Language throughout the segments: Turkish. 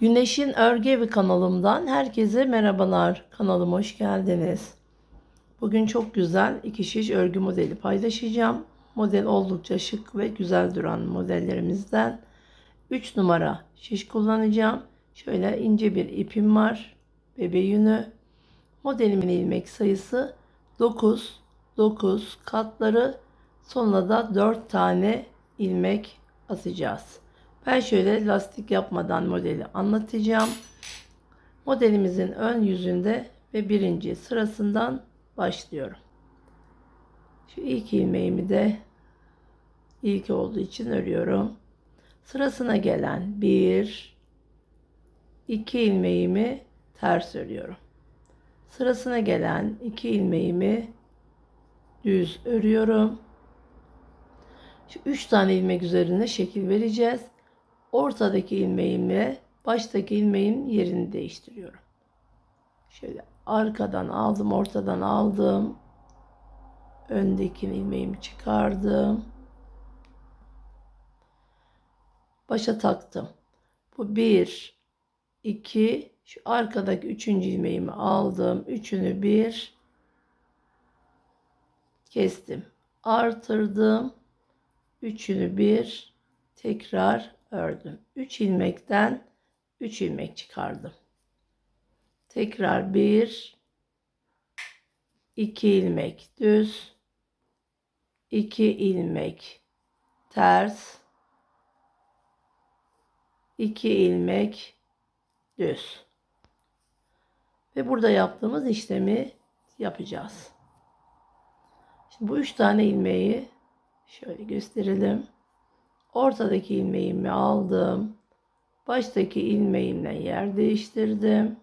Güneşin Örgü Evi kanalımdan herkese merhabalar. Kanalıma hoş geldiniz. Bugün çok güzel iki şiş örgü modeli paylaşacağım. Model oldukça şık ve güzel duran modellerimizden 3 numara şiş kullanacağım. Şöyle ince bir ipim var. Bebe yünü. Modelimin ilmek sayısı 9. 9 katları sonuna da 4 tane ilmek asacağız. Ben şöyle lastik yapmadan modeli anlatacağım. Modelimizin ön yüzünde ve birinci sırasından başlıyorum. Şu ilk ilmeğimi de ilk olduğu için örüyorum. Sırasına gelen bir, iki ilmeğimi ters örüyorum. Sırasına gelen iki ilmeğimi düz örüyorum. Şu üç tane ilmek üzerine şekil vereceğiz. Ortadaki ilmeğimle baştaki ilmeğin yerini değiştiriyorum. Şöyle arkadan aldım, ortadan aldım. Öndeki ilmeğimi çıkardım. Başa taktım. Bu bir, iki, şu arkadaki üçüncü ilmeğimi aldım. Üçünü bir kestim. Artırdım. Üçünü bir tekrar ördüm. 3 ilmekten 3 ilmek çıkardım. Tekrar 1 2 ilmek düz 2 ilmek ters 2 ilmek düz. Ve burada yaptığımız işlemi yapacağız. Şimdi bu üç tane ilmeği şöyle gösterelim. Ortadaki ilmeğimi aldım. Baştaki ilmeğimle yer değiştirdim.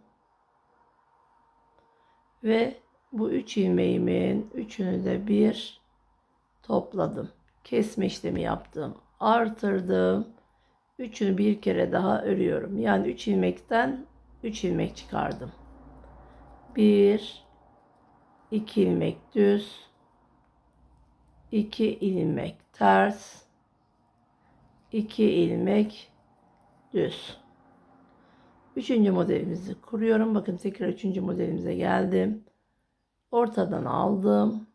Ve bu üç ilmeğimin üçünü de bir topladım. Kesme işlemi yaptım. Artırdım. Üçünü bir kere daha örüyorum. Yani üç ilmekten üç ilmek çıkardım. Bir, iki ilmek düz, iki ilmek ters, 2 ilmek düz. Üçüncü modelimizi kuruyorum. Bakın tekrar üçüncü modelimize geldim. Ortadan aldım.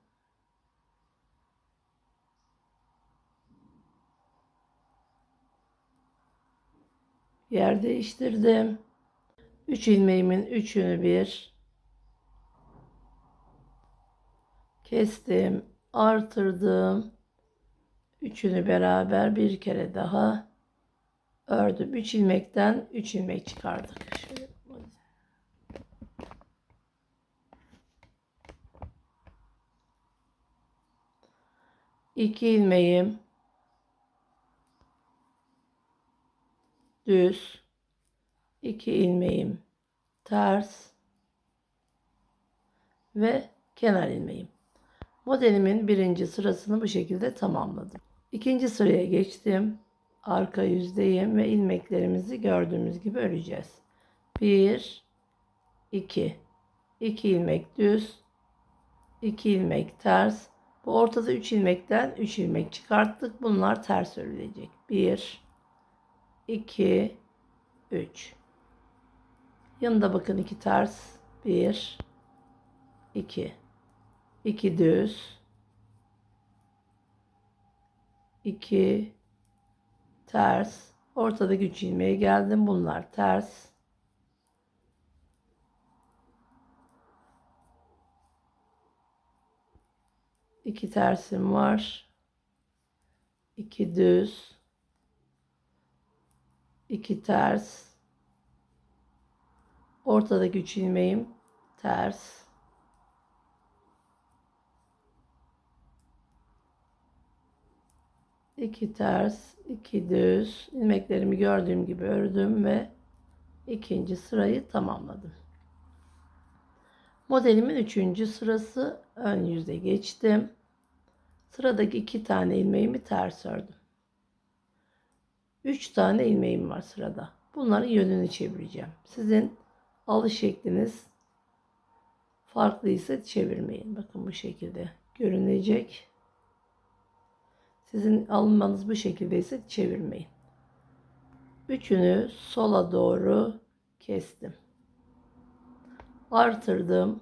Yer değiştirdim. 3 ilmeğimin üçünü bir kestim, artırdım. Üçünü beraber bir kere daha ördüm. Üç ilmekten üç ilmek çıkardık. İki ilmeğim düz, iki ilmeğim ters ve kenar ilmeğim. Modelimin birinci sırasını bu şekilde tamamladım. İkinci sıraya geçtim. Arka yüzdeyim ve ilmeklerimizi gördüğümüz gibi öreceğiz. 1 2 2 ilmek düz 2 ilmek ters. Bu ortada 3 ilmekten 3 ilmek çıkarttık. Bunlar ters örülecek. 1 2 3 Yanında bakın iki ters. 1 2 2 düz. 2 ters. Ortada güç ilmeğe geldim. Bunlar ters. İki tersim var. İki düz. İki ters. Ortada güç ilmeğim ters 2 ters, 2 düz ilmeklerimi gördüğüm gibi ördüm ve ikinci sırayı tamamladım. Modelimin üçüncü sırası ön yüze geçtim. Sıradaki iki tane ilmeğimi ters ördüm. Üç tane ilmeğim var sırada. Bunların yönünü çevireceğim. Sizin alış şekliniz farklıysa çevirmeyin. Bakın bu şekilde görünecek. Sizin alınmanız bu şekildeyse çevirmeyin. Üçünü sola doğru kestim. Artırdım.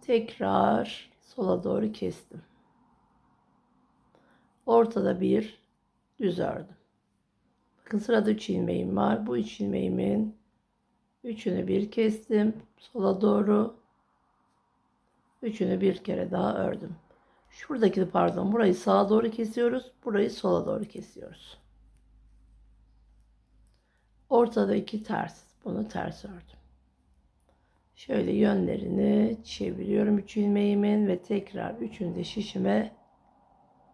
Tekrar sola doğru kestim. Ortada bir düz ördüm. Bakın sırada 3 ilmeğim var. Bu 3 ilmeğimin üçünü bir kestim. Sola doğru. Üçünü bir kere daha ördüm. Şuradaki pardon burayı sağa doğru kesiyoruz. Burayı sola doğru kesiyoruz. Ortada iki ters. Bunu ters ördüm. Şöyle yönlerini çeviriyorum üç ilmeğimin ve tekrar üçünü de şişime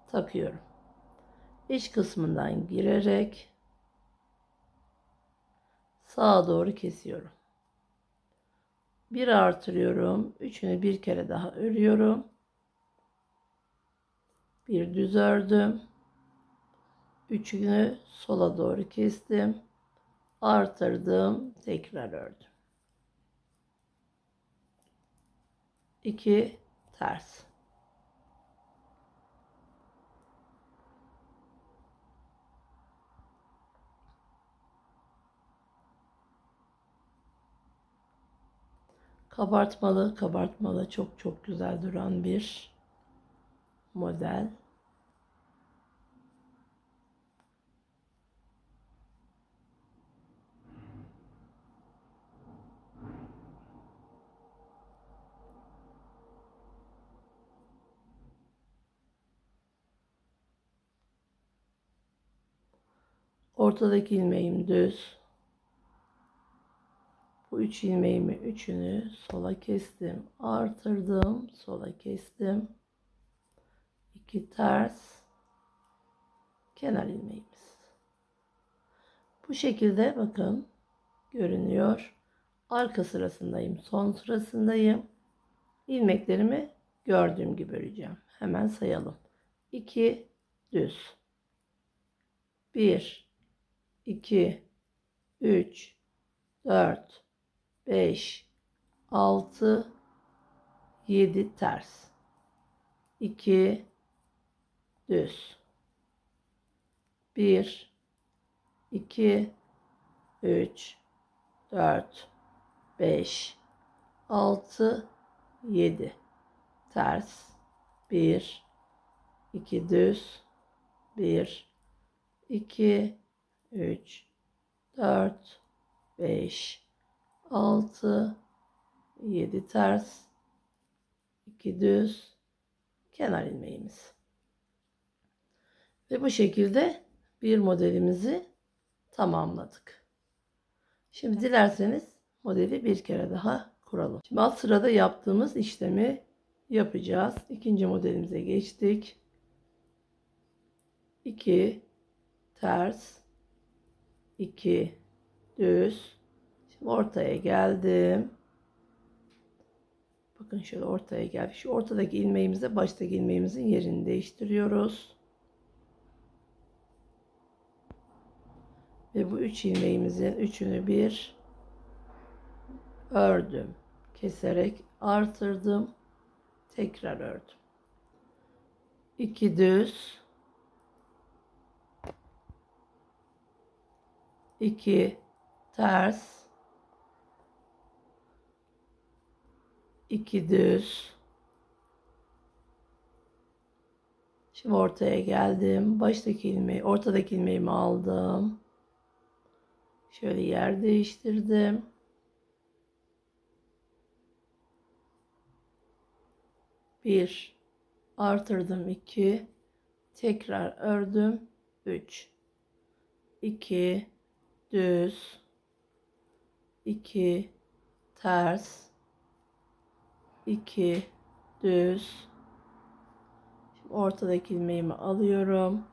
takıyorum. İç kısmından girerek sağa doğru kesiyorum. Bir artırıyorum. Üçünü bir kere daha örüyorum. Bir düz ördüm. Üçünü sola doğru kestim. Artırdım. Tekrar ördüm. 2 ters. Kabartmalı, kabartmalı çok çok güzel duran bir model. Ortadaki ilmeğim düz. Bu üç ilmeğimi üçünü sola kestim. Artırdım. Sola kestim. İki ters. Kenar ilmeğimiz. Bu şekilde bakın görünüyor. Arka sırasındayım. Son sırasındayım. İlmeklerimi gördüğüm gibi öreceğim. Hemen sayalım. 2 düz. 1 2 3 4 5 6 7 ters. 2 düz. 1 2 3 4 5 6 7 ters. 1 2 düz. 1 2 3 4 5 6 7 ters 2 düz kenar ilmeğimiz. Ve bu şekilde bir modelimizi tamamladık. Şimdi dilerseniz modeli bir kere daha kuralım. Şimdi alt sırada yaptığımız işlemi yapacağız. İkinci modelimize geçtik. 2 ters 2 düz. Şimdi ortaya geldim. Bakın şöyle ortaya geldik şu ortadaki ilmeğimizle baştaki ilmeğimizin yerini değiştiriyoruz. Ve bu üç ilmeğimizin üçünü bir ördüm. Keserek artırdım. Tekrar ördüm. 2 düz 2 ters 2 düz Şimdi ortaya geldim. Baştaki ilmeği, ortadaki ilmeğimi aldım. Şöyle yer değiştirdim. Bir artırdım iki tekrar ördüm üç iki düz. 2 ters. 2 düz. Şimdi ortadaki ilmeğimi alıyorum.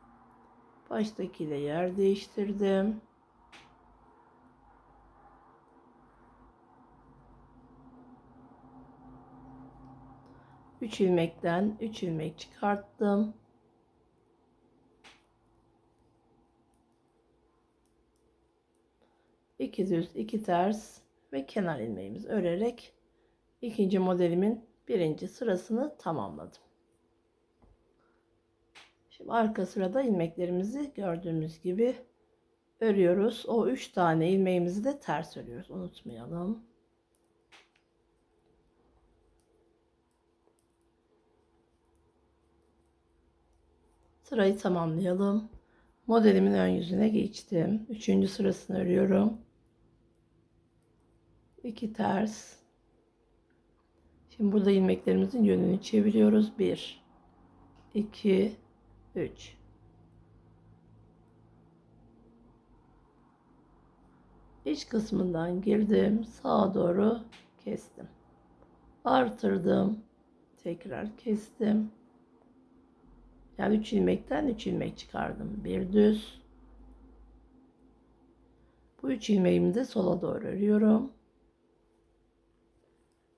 Baştakiyle yer değiştirdim. Üç ilmekten üç ilmek çıkarttım 2 düz 2 ters ve kenar ilmeğimizi örerek ikinci modelimin birinci sırasını tamamladım. Şimdi arka sırada ilmeklerimizi gördüğümüz gibi örüyoruz. O 3 tane ilmeğimizi de ters örüyoruz. Unutmayalım. Sırayı tamamlayalım. Modelimin ön yüzüne geçtim. Üçüncü sırasını örüyorum. 2 ters. Şimdi burada ilmeklerimizin yönünü çeviriyoruz. 1 2 3 İç kısmından girdim. Sağa doğru kestim. Artırdım. Tekrar kestim. Yani 3 ilmekten 3 ilmek çıkardım. Bir düz. Bu 3 ilmeğimi de sola doğru örüyorum.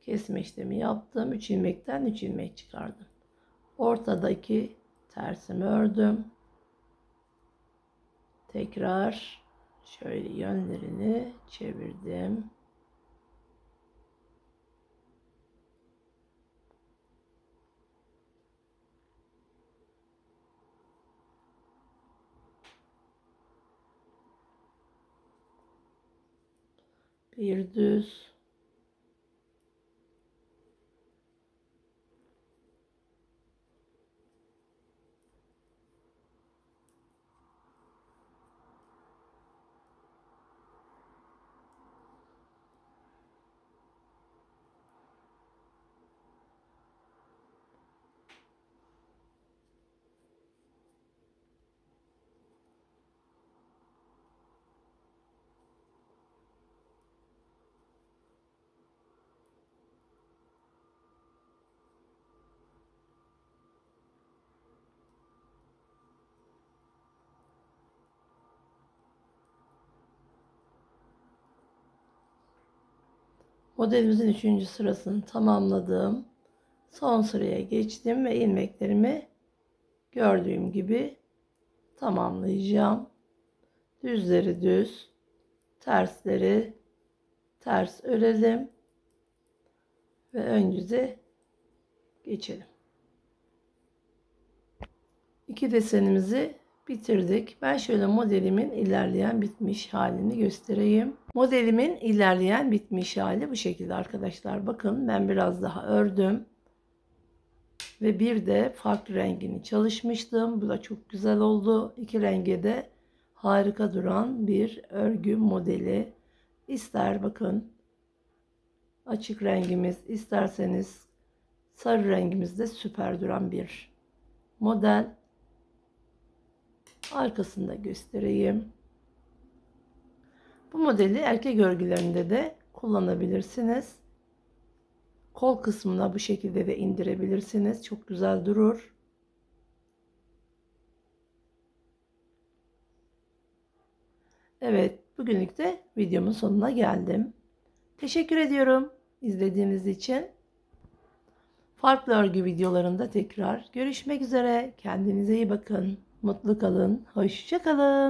Kesme işlemi yaptım. 3 ilmekten 3 ilmek çıkardım. Ortadaki tersimi ördüm. Tekrar şöyle yönlerini çevirdim. Bir düz. Modelimizin üçüncü sırasını tamamladım. Son sıraya geçtim ve ilmeklerimi gördüğüm gibi tamamlayacağım. Düzleri düz, tersleri ters örelim ve ön yüze geçelim. İki desenimizi bitirdik. Ben şöyle modelimin ilerleyen bitmiş halini göstereyim. Modelimin ilerleyen bitmiş hali bu şekilde arkadaşlar. Bakın ben biraz daha ördüm. Ve bir de farklı rengini çalışmıştım. Bu da çok güzel oldu. İki renge de harika duran bir örgü modeli. İster bakın açık rengimiz isterseniz sarı rengimizde süper duran bir model. Arkasında göstereyim. Bu modeli erkek örgülerinde de kullanabilirsiniz. Kol kısmına bu şekilde de indirebilirsiniz. Çok güzel durur. Evet, bugünlük de videomun sonuna geldim. Teşekkür ediyorum izlediğiniz için. Farklı örgü videolarında tekrar görüşmek üzere. Kendinize iyi bakın. Mutlu kalın. Hoşça kalın.